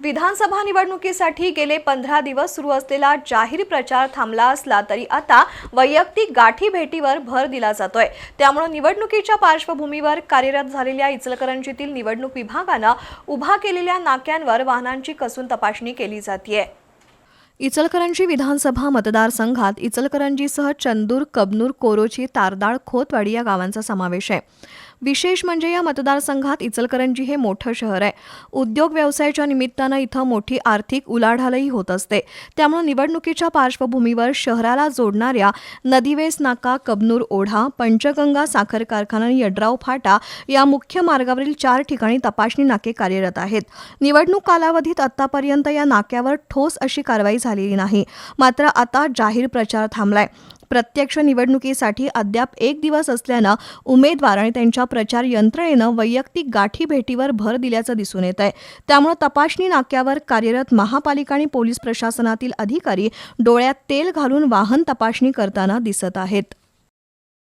विधानसभा निवडणुकीसाठी गेले पंधरा दिवस सुरू असलेला जाहीर प्रचार थांबला असला तरी आता वैयक्तिक गाठी भेटीवर भर दिला जातोय. त्यामुळे निवडणुकीच्या पार्श्वभूमीवर कार्यरत झालेल्या इचलकरंजीतील निवडणूक विभागानं उभा केलेल्या नाक्यांवर वाहनांची कसून तपासणी केली जाते इचलकरंजी विधानसभा मतदारसंघात इचलकरंजीसह चंदूर कबनूर कोरोची तारदाळ खोतवाडी या गावांचा समावेश आहे. विशेष म्हणजे या मतदारसंघात इचलकरंजी हे मोठं शहर आहे. उद्योग व्यवसायाच्या निमित्तानं इथं मोठी आर्थिक उलाढालही होत असते. त्यामुळे निवडणुकीच्या पार्श्वभूमीवर शहराला जोडणाऱ्या नदीवेस नाका कबनूर ओढा पंचगंगा साखर कारखाना आणि यड्राव फाटा या मुख्य मार्गावरील चार ठिकाणी तपासणी नाके कार्यरत आहेत. निवडणूक कालावधीत आतापर्यंत या नाक्यावर ठोस अशी कारवाई झालेली नाही. मात्र आता जाहीर प्रचार थांबलाय. प्रत्यक्ष निवडणुकीसाठी अद्याप एक दिवस असल्यानं उमेदवार आणि त्यांच्या प्रचार यंत्रणेनं वैयक्तिक गाठी भेटीवर भर दिल्याचं दिसून येत आहे. त्यामुळे तपासणी नाक्यावर कार्यरत महापालिका आणि पोलीस प्रशासनातील अधिकारी डोळ्यात तेल घालून वाहन तपासणी करताना दिसत आहेत.